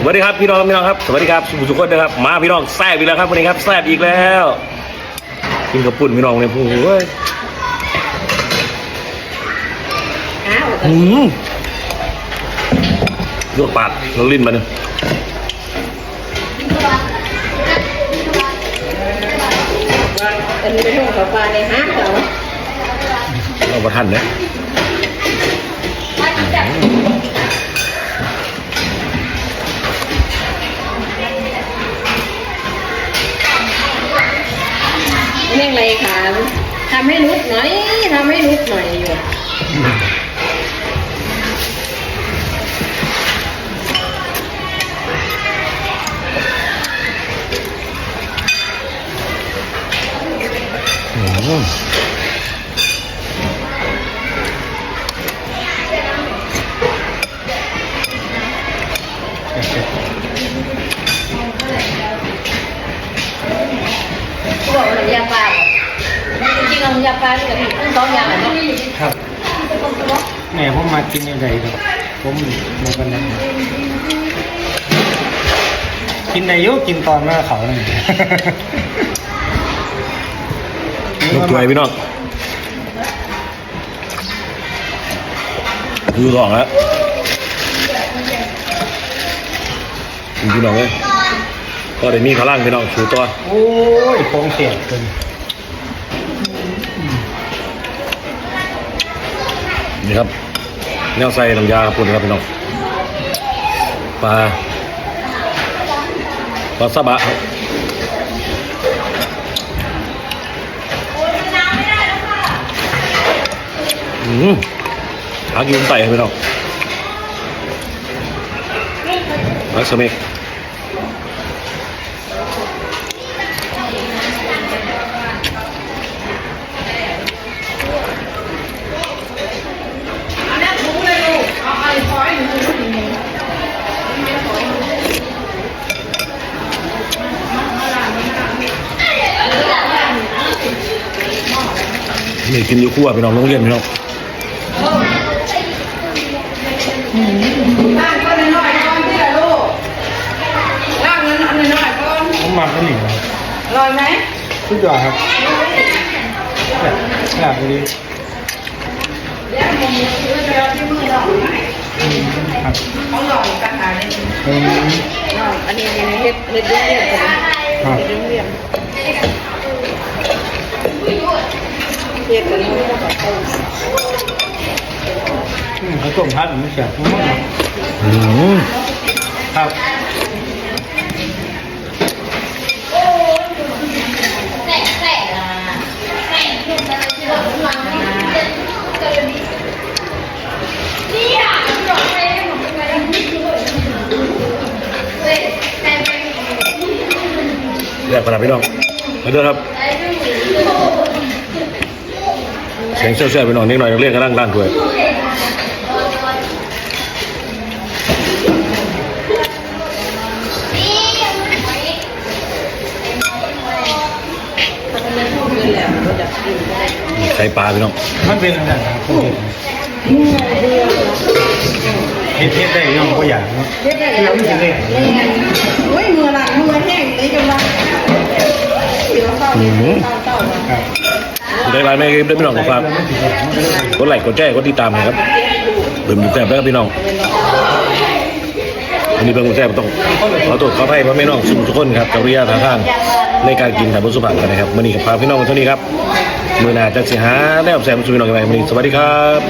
สวัสดีครับพี่น้องพี่น้องครับสวัสดีครับสุขคนนะครับมาพี่น้องแซ่บอีกแล้วครับวันนี้ครับแซ่บอีกแล้วกินกับปุ่นพี่น้องเนี่ยพูเว้ยอ้าวอืมลวกปากลวกลิ้นมาเนี่ยอันนี้เป็นห้องขอปลาในห้างเหรอเอาประทันเนี่ย ไรคะทำให้นุกหน่อยทำให้นุกหน่อยอยู่อืมเขาบอกว่าน้ำยาปลาจริงๆน้ำยาปลาที่กับพี่ต้องสองอย่างเนาะครับแม่ผมมากินยังไงครับผมมาเป็นนั้นกินในยุกินตอนหน้าเขาเนี่ยลวกตัวไอ้พี่น้องดูสองแล้วพี่น้องเลยก็ได้มีพลังพี่น้องชูตัว โอ้ยโค้งเสียบ นนี่ครับแนวใส่น้ำยาปุ่นครับพี่น้องปลาปลาซาบะครับอืมหากินไต่ครับพี่น้องรักสเมก นี่กินอยู่ครัวพี่น้องโรงเรียนพี่น้องล่างก็น้อยๆก่อนที่ละลูกล่างนั้นอันน้อยๆก่อนผมมาเป็นหนึ่งครับอร่อยไหมทุกอย่างครับแบบแบบนี้เดี๋ยวผมซื้อไปเอาที่มือเราไหนอืมครับเขาหลอกกันหาเนี่ยอืมหลอกอันนี้อันนี้เฮ็ดเฮ็ดเรียบเรียบกันครับ เฮ็ดเรียบเฮ็ดกันแล้วก็ต้มอืมเขาต้มพัดไม่เสียบมากอืมครับแยกขนาดพี่น้องมาเด้อครับ เสียงเชี่ยวๆพี่น้องนิดหน่อยนักเรียนกำลังด้านด้วยถ้าเป็นพวกนี้แหละเราจะกินได้ไข่ปลาพี่น้องมันเป็นอะไรนะครับผมเห็นเห็ดได้ยังก็อยากเนาะเฮ็ดได้คือแล้วไม่กินเลยโอ้ยมือละมือแห้งเลยจังว่าเดี๋ยวเข้าเต้าๆครั บได้ไลน์ไม่ได้พี่น้องขอฝากกดไลค์กดแชร์กดติดตามนะครับเบิ่มแซ่บแล้วครับพี่น้องอันนี้เป็นมแซ่บต้องขอตรวจขอให้พ่อแม่น้องสุทุกคนครับกับริยาทางทางในการกินแต่บนสุภาพกันนะครับมื่อนี้กับพาพี่น้องมาเท่านี้ครับมือหนาจะสิหาแนวแซมสุพี่น้องกันไปมื่อนี้สวัสดีครับ